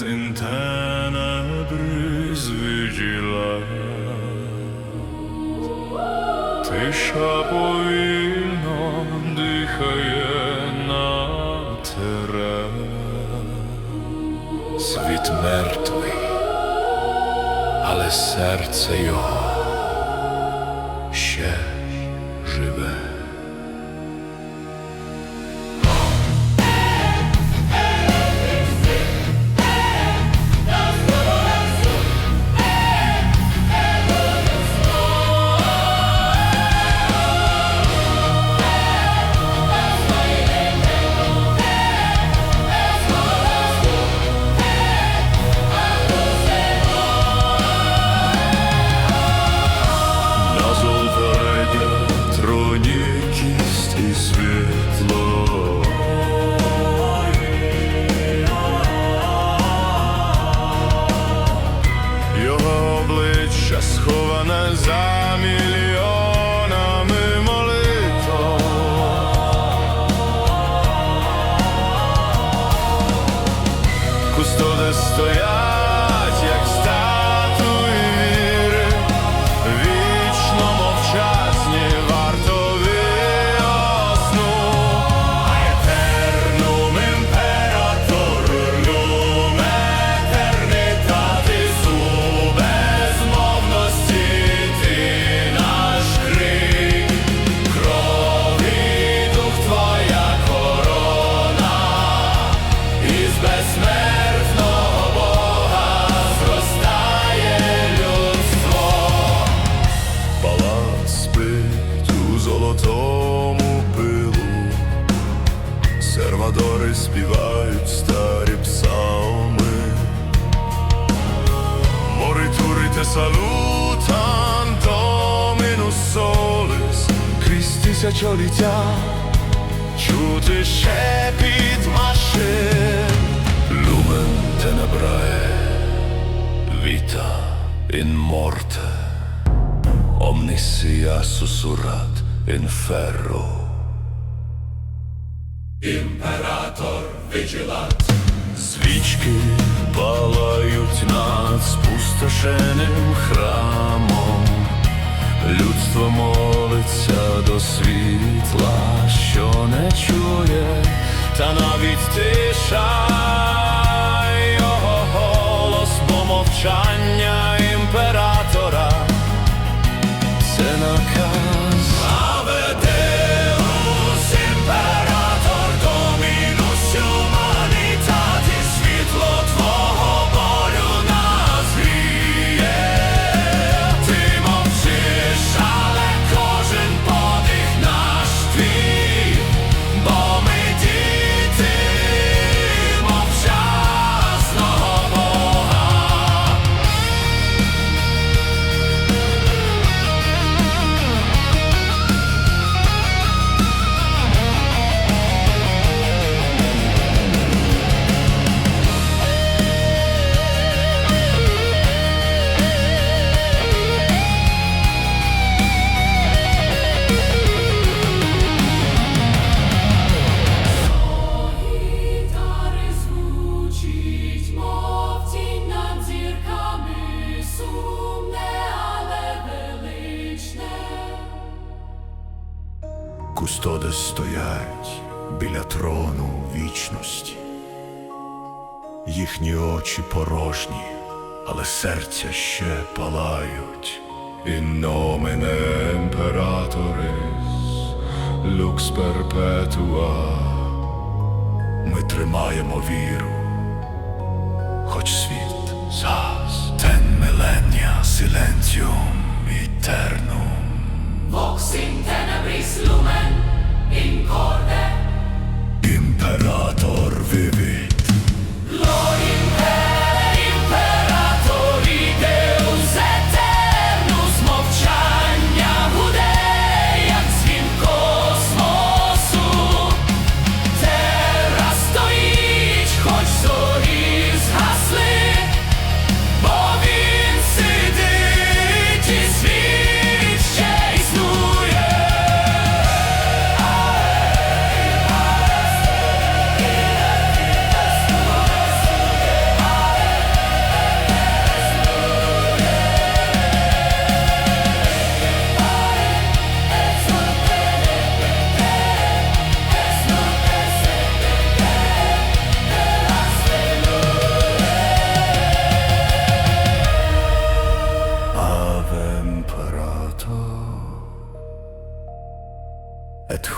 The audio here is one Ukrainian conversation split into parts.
без інтена призвіділа, тиша повільно дихає на терен. Світ мертвий, але серце його ще. Салутан домінус солис, крізь тисячоліття чути шепіт машин. Люмен тенебрае, віта ін морте, omniscia susurrat in ferro. Імператор віджілат. Свічки палають над спустошеним храмом. Людство молиться до світла, що не чує, та навіть тиша його голос, бо Кустоди стоять біля трону вічності. Їхні очі порожні, але серця ще палають. In nomine imperatoris, lux perpetua. Ми тримаємо віру, хоч світ зас. Ten millennia silentium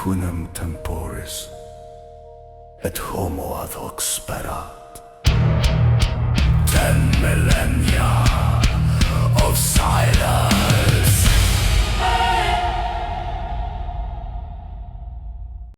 equinem temporis, et homo ad hoc sperat. Ten millennia of silence.